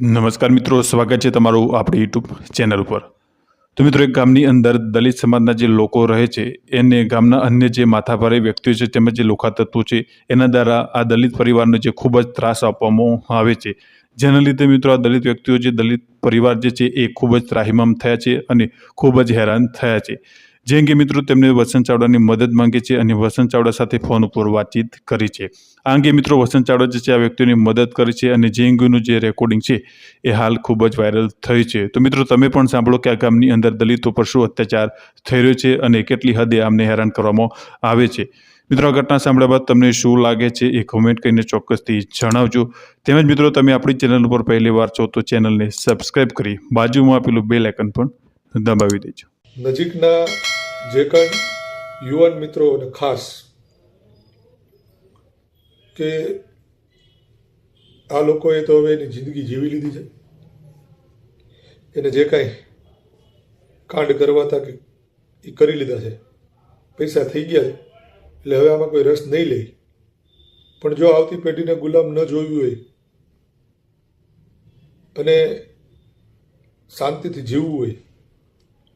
નમસ્કાર મિત્રો, સ્વાગત છે તમારું આપણી યુટ્યુબ ચેનલ ઉપર. તો મિત્રો, એક ગામની અંદર દલિત સમાજના જે લોકો રહે છે, એને ગામના અન્ય જે માથાભારે વ્યક્તિઓ છે, તેમજ જે લોખા તત્વો છે, એના દ્વારા આ દલિત પરિવારને જે ખૂબ જ ત્રાસ આપવામાં આવે છે. જેના લીધે મિત્રો, આ દલિત વ્યક્તિઓ, જે દલિત પરિવાર જે છે, એ ખૂબ જ ત્રાહિમામ થયા છે અને ખૂબ જ હેરાન થયા છે. જે અંગે મિત્રો તેમને વસંત ચાવડાની મદદ માંગે છે અને વસંત ચાવડા સાથે ફોન ઉપર વાતચીત કરી છે. આ અંગે મિત્રો વસંત ચાવડા જે છે આ વ્યક્તિઓની મદદ કરી છે અને જે જે રેકોર્ડિંગ છે એ હાલ ખૂબ જ વાયરલ થઈ છે. તો મિત્રો તમે પણ સાંભળો કે આ ગામની અંદર દલિતો પર શું અત્યાચાર થઈ રહ્યો છે અને કેટલી હદે આમને હેરાન કરવામાં આવે છે. મિત્રો આ ઘટના સાંભળ્યા બાદ તમને શું લાગે છે એ કોમેન્ટ કરીને ચોક્કસથી જણાવજો. તેમજ મિત્રો તમે આપણી ચેનલ ઉપર પહેલી વાર છો તો ચેનલને સબસ્ક્રાઈબ કરી બાજુમાં આપેલું બેલ આઇકન પણ દબાવી દેજો. નજીકના જે કંઈ યુવાન મિત્રો અને ખાસ કે આ લોકોએ તો હવે એની જિંદગી જીવી લીધી છે. એને જે કાંઈ કાંડ કરવા હતા કે એ કરી લીધા છે. પૈસા થઈ ગયા છે. એટલે હવે આમાં કોઈ રસ નહીં લે. પણ જો આવતી પેઢીને ગુલામ ન જોયું હોય અને શાંતિથી જીવવું હોય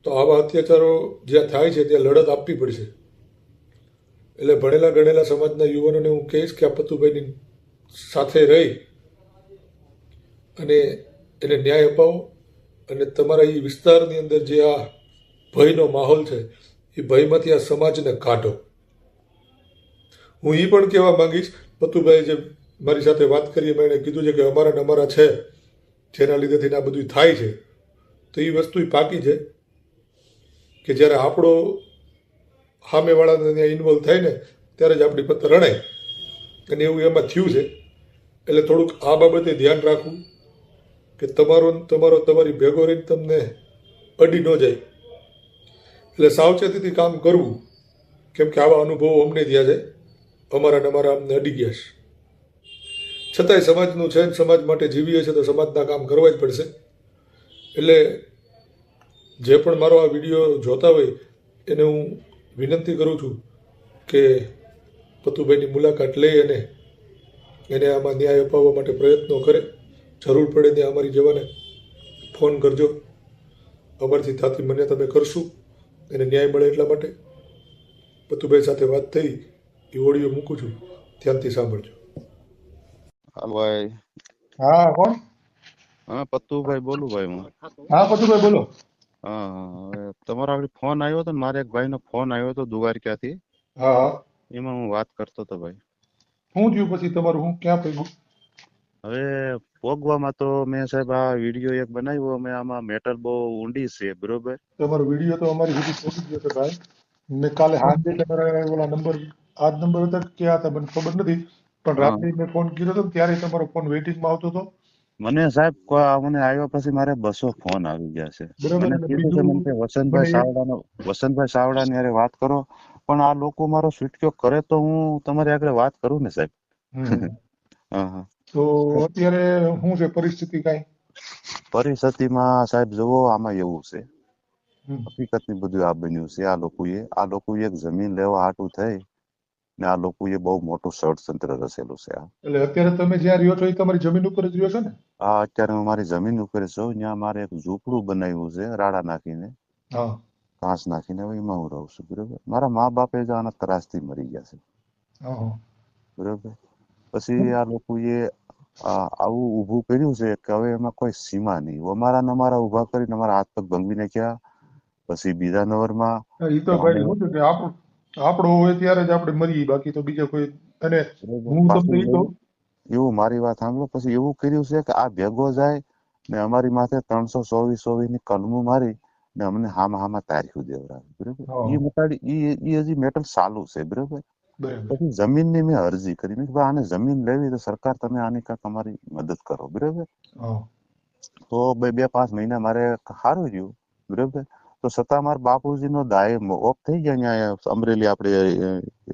તો આવા અત્યાચારો જ્યાં થાય છે ત્યાં લડત આપવી પડશે. એટલે ભણેલા ગણેલા સમાજના યુવાનોને હું કહીશ કે આ પતુભાઈની સાથે રહી અને એને ન્યાય અપાવો અને તમારા એ વિસ્તારની અંદર જે આ ભયનો માહોલ છે, એ ભયમાંથી આ સમાજને કાઢો. હું એ પણ કહેવા માંગીશ પતુભાઈ જે મારી સાથે વાત કરી, એમાં એણે કીધું છે કે અમારા ને અમારા છે, જેના લીધેથી આ બધું થાય છે. તો એ વસ્તુ પાકી છે. કે જ્યારે આપણો સામેવાળાને ત્યાં ઇન્વોલ્વ થાય ને, ત્યારે જ આપણી પત્ત રણાય. અને એવું એમાં થયું છે. એટલે થોડુંક આ બાબતે ધ્યાન રાખવું કે તમારો તમારો તમારી ભેગો રહીને તમને અડી ન જાય. એટલે સાવચેતીથી કામ કરવું, કેમ કે આવા અનુભવો અમને થયા છે. અમારા ને અમારા અમને અડી ગયા છે. છતાંય સમાજનું છે સમાજ માટે જીવીએ છે તો સમાજના કામ કરવા જ પડશે. એટલે જે પણ મારો આ વીડિયો જોતા હોય એને હું વિનંતી કરું છું કે પતુભાઈની મુલાકાત લઈ અને એને આમાં ન્યાય અપાવવા માટે પ્રયત્નો કરે. જરૂર પડે ત્યાં અમારી જવાને ફોન કરજો. અમારથી થતી મને તમે કરશું. એને ન્યાય મળે એટલા માટે પતુભાઈ સાથે વાત થઈ એ ઓડિયો મૂકું છું. ધ્યાનથી સાંભળજો. હા ભાઈ. હા કોણ? હા પતુભાઈ બોલું ભાઈ હું. હા પતુભાઈ બોલો. તમારો આગળ ફોન આવ્યો હતો ને મારે એક ભાઈનો ફોન આવ્યો હતો દુવારક્યાથી હા. એમાં હું વાત કરતો હતો ભાઈ. શું થયું પછી તમારું? હું ક્યાં પગ્યું હવે પોગવામાં તો મેં સાહેબ આ વીડિયો એક બનાવ્યો મેં આમાં મેટર બહુ ઊંડી છે બરોબર? તમારો વીડિયો તો અમારી સુધી પહોંચી ગયો છે ભાઈ. મેં કાલે સાંજે તમારા ઓલા નંબર આ નંબર હતા કે આ હતા ખબર નથી પણ રાત્રે મેં ફોન કર્યો હતો ત્યારે તમારો ફોન વેઇટિંગમાં આવતો હતો. મને સાહેબ મને આવ્યો પછી મારે બસો ફોન આવી ગયા છે. વસંતભાઈ સાવડાનો વસંતભાઈ સાવડાની હારે વાત કરો. પણ આ લોકો મારો છૂટક્યો કરે તો હું તમારી આગળ વાત કરું ને સાહેબ. તો અત્યારે શું છે પરિસ્થિતિ કઈ? પરિસ્થિતિમાં સાહેબ જુઓ આમાં એવું છે. હકીકતની બધું આ બન્યું છે. આ લોકોએ આ લોકોએ એક જમીન લેવા હાટું થઈ. ને આ લોકોએ બહુ મોટું ષડતંત્ર રચેલું છે આ. એટલે અત્યારે તમે જ્યાં રહ્યો છો એ તમારી જમીન ઉપર જ રહ્યો છો ને? હા અત્યારે હું મારી જમીન ઉપર છું. ત્યાં મારે એક ઝૂંપડું બનાવ્યું છે રાડા નાખીને. હા. ઘાસ નાખીને એમાં હું રહું છું બરોબર? મારા મા બાપે જ આના ત્રાસથી મરી ગયા છે. બરોબર? પછી આ લોકોએ આવું ઊભું કર્યું છે કે હવે એમાં કોઈ સીમા નહીં. અમારા ને અમારા ઊભા કરીને અમારા હાથ પગ ભંગવી નાખ્યા. પછી બીજા નંબરમાં એ તો ભાઈ શું કે આપણું આપણો હોય ત્યારે જ આપણે મરીએ બાકી તો બીજા કોઈ અને હું તમને એ કહું એવું મારી વાત સાંભળો પછી એવું કર્યું છે કે આ ભેગો જાય ને અમારી માથે ત્રણસો ચોવીસ ચોવીસની કલમું મારી ને અમને હામાં હામાં તાર્યું દેવરાજ બરોબર? એ ઈ ઈ હજી મેટર ચાલુ છે બરોબર? પછી જમીનની મેં અરજી કરી મેં ભાઈ આને જમીન લેવી તો સરકાર તમે આની કાંક અમારી મદદ કરો બરોબર? તો બે બે પાંચ મહિના મારે સારું રહ્યું બરોબર? તો છતાં મારા બાપુજી નો દાય ઓફ થઈ ગયા અહીંયા અમરેલી આપણે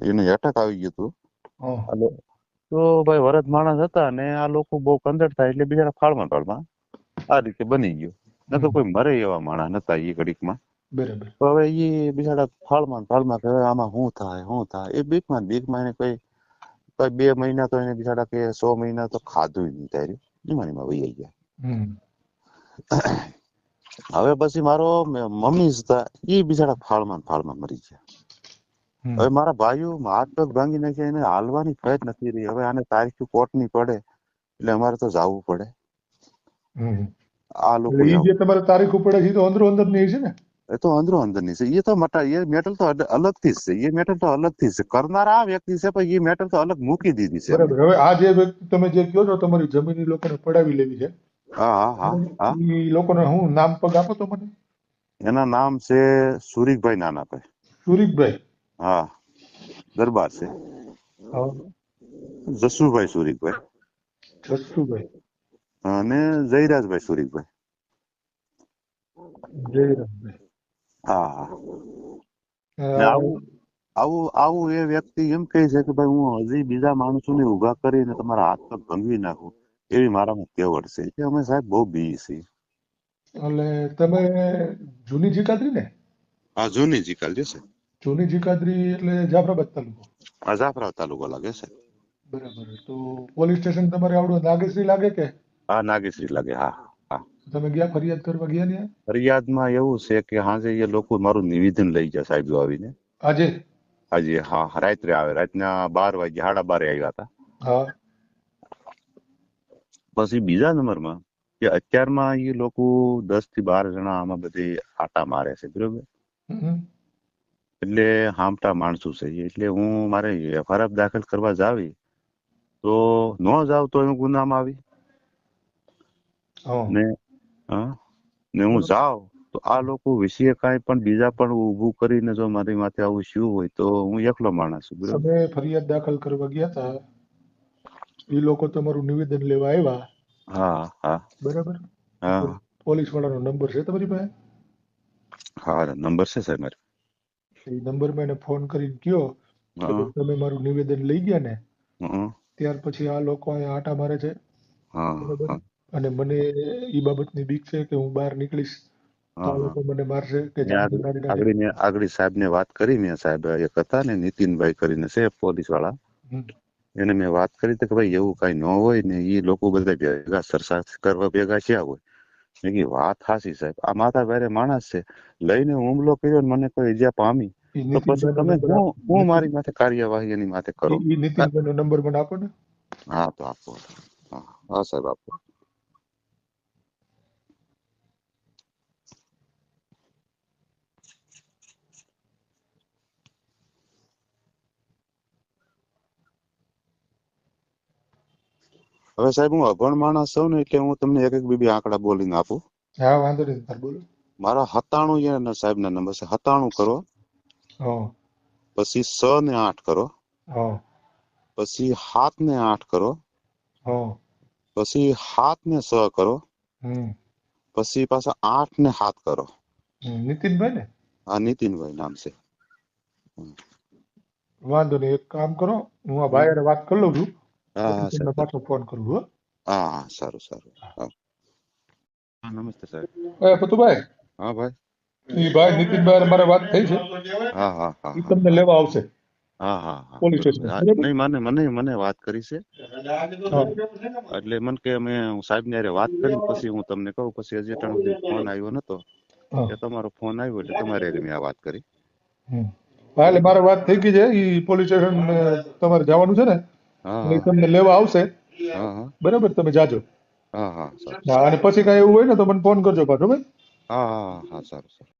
એને એટેક આવી ગયું હતું. તો ભાઈ વરદ માણસ હતા ને આ લોકો બહુ કંદર થાય એટલે બિચારા ફાળમાં ફાળમાં આ રીતે બની ગયું. ન તો કોઈ મરે એવા માણસ નતા એ ઘડીકમાં. બરાબર. તો હવે એ બિચારા ફાળમાં ફાળમાં કે આમાં શું થાય શું થાય? એ બીકમાં બીકમાં એને કોઈ કોઈ બે મહિના તો એને બિચારા કે સો મહિના તો ખાધું નહીં તારી એમાં ને એમાં વહી ગયા હવે પછી મારો મમ્મી હતા એ બિચારા ફાળમાં ફાળમાં મરી ગયા. હવે મારા ભાઈઓ હાથ પગ ભાંગી નાખ્યા એને હાલવાની ફેટ નથી રહી હવે આને તારીખ કોર્ટની પડે એટલે અમારે તો જવું પડે. આ લોકો જે તમારે તારીખ ઉપડે છે તો અંદરો અંદરની છે ને? એ તો અંદરો અંદરની છે. એ તો મટા એ મેટલ તો અલગથી જ છે. એ મેટલ તો અલગથી થી છે. કરનારા આ વ્યક્તિ છે પણ એ મેટલ તો અલગ મૂકી દીધી છે. બરાબર. હવે આ જે વ્યક્તિ તમે જે કહો છો તમારી જમીન લોકોને પડાવી લેવી છે. હા હા હા હા. લોકોને હું નામ પગ આપો તો મને? એના નામ છે સુરીકભાઈ નાનાભાઈ સુરીકભાઈ હા દરબાર છે. જસુભાઈ સુરીકભાઈ જસુભાઈ. અને જયરાજભાઈ સુરીકભાઈ જયરામભાઈ હા આવું આવું આવું એ વ્યક્તિ એમ કહે છે કે ભાઈ હું હજી બીજા માણસોને ઊભા કરીને તમારા હાથ પગ ભંગવી નાખું. એવી મારામાં કેવડ છે કે અમે સાહેબ બહુ બી છીએ. એટલે તમે જૂની જીકાદરી ને? હા જૂની જીકાલ છે. જૂની જીકાદરી એટલે જાફરાબાદ તાલુકો? હા જાફરાબાદ તાલુકો લાગે છે. બરાબર તો પોલીસ સ્ટેશન તમારે આવડું નાગેશ્રી લાગે કે? હા નાગેશ્રી લાગે હા હા. તમે ગયા ફરિયાદ કરવા ગયા ને? ફરિયાદમાં એવું છે કે હાજે એ લોકો મારું નિવેદન લઈ ગયા સાહેબ આવીને. આજે? આજે હા રાત્રે આવે રાતના બાર વાગે સાડા બારે આવ્યા હતા. હા. પછી બીજા નંબરમાં કે અત્યારમાં એ લોકો દસથી બાર જણા આમાં બધે આટા મારે છે બરોબર? એટલે હામટા માણસો છે એટલે હું મારે એફઆરએફ દાખલ કરવા જાવી તો ન જાવ તો હું ગુનામાં આવી. ને હા. ને હું જાઉં તો આ લોકો વિશે કાંઈ પણ બીજા પણ ઊભું કરીને જો મારી માથે આવું શું હોય તો હું એકલો માણસ છું બરોબર? ફરિયાદ દાખલ કરવા ગયા હતા એ લોકો તમારું નિવેદન લેવા આવ્યા. હા હા. બરાબર? હા. પોલીસ વાળાનો નંબર છે તમારી પાસે? હા નંબર છે સાહેબ મારી. એ નંબરમાં એને ફોન કરીને કયો તમે મારું નિવેદન લઈ ગયા ને ત્યાર પછી આ લોકો અહીંયા આટા મારે છે. અને મને ઈ બાબતની બીક છે કે હું બહાર નીકળીશ મને મારશે કે આગળ મેં સાહેબ ને વાત કરી મેં સાહેબ એક હતા ને નીતિનભાઈ કરીને છે પોલીસવાળા. એને મેં વાત કરી કે ભાઈ એવું કઈ ન હોય ને એ લોકો બધા ભેગા સરસા કરવા ભેગા થયા હોય. મેં કીધું વાત હાસી સાહેબ. આ માથા ભારે માણસ છે. લઈને હુમલો કર્યો ને મને કોઈ ઈજા પામી. તો પછી તમે હું હું મારી માથે કાર્યવાહી એની માથે કરો. નંબર મને આપો ને. હા તો આપો. હા સાહેબ આપો. હવે સાહેબ હું અભણ માણસ છું ને એટલે હું તમને એક એક બે બે આંકડા બોલીને આપું. હા વાંધો નહીં બોલો. મારા હતાણું સાહેબ ના નંબર છે હતાણું કરો. પછી સ ને આઠ કરો. પછી હાથ ને આઠ કરો. પછી હાથ ને સ કરો. પછી પાછા આઠ ને હાથ કરો. નીતિનભાઈ ને? હા નીતિનભાઈ નામ છે. વાંધો નહીં એક કામ કરો હું આ ભાઈ વાત કરી લઉં છું. હા પછી ફોન કરું હો હા સારું સારું હા નમસ્તે સાહેબ એ પતુભાઈ હા ભાઈ ઈ ભાઈ નીતિનભાઈ મારે વાત થઈ છે હા હા હા ઈ તમને લેવા આવશે હા હા હા પોલીસ સ્ટેશન, નહીં મને મને મને વાત કરી છે એટલે મને કે અમે સાહેબ ને વાત કરી પછી હું તમને કહું પછી હજી ફોન આવ્યો નતો. કે તમારો ફોન આવ્યો એટલે તમારે મેં આ વાત કરી. હા એટલે મારે વાત થઈ ગઈ છે પોલીસ સ્ટેશન તમારે જવાનું છે ને? હા એટલે તમને લેવા આવશે. બરાબર તમે જાજો. હા હા અને પછી કઈ એવું હોય ને તો મને ફોન કરજો પાછો ભાઈ. હા હા હા સારું સારું.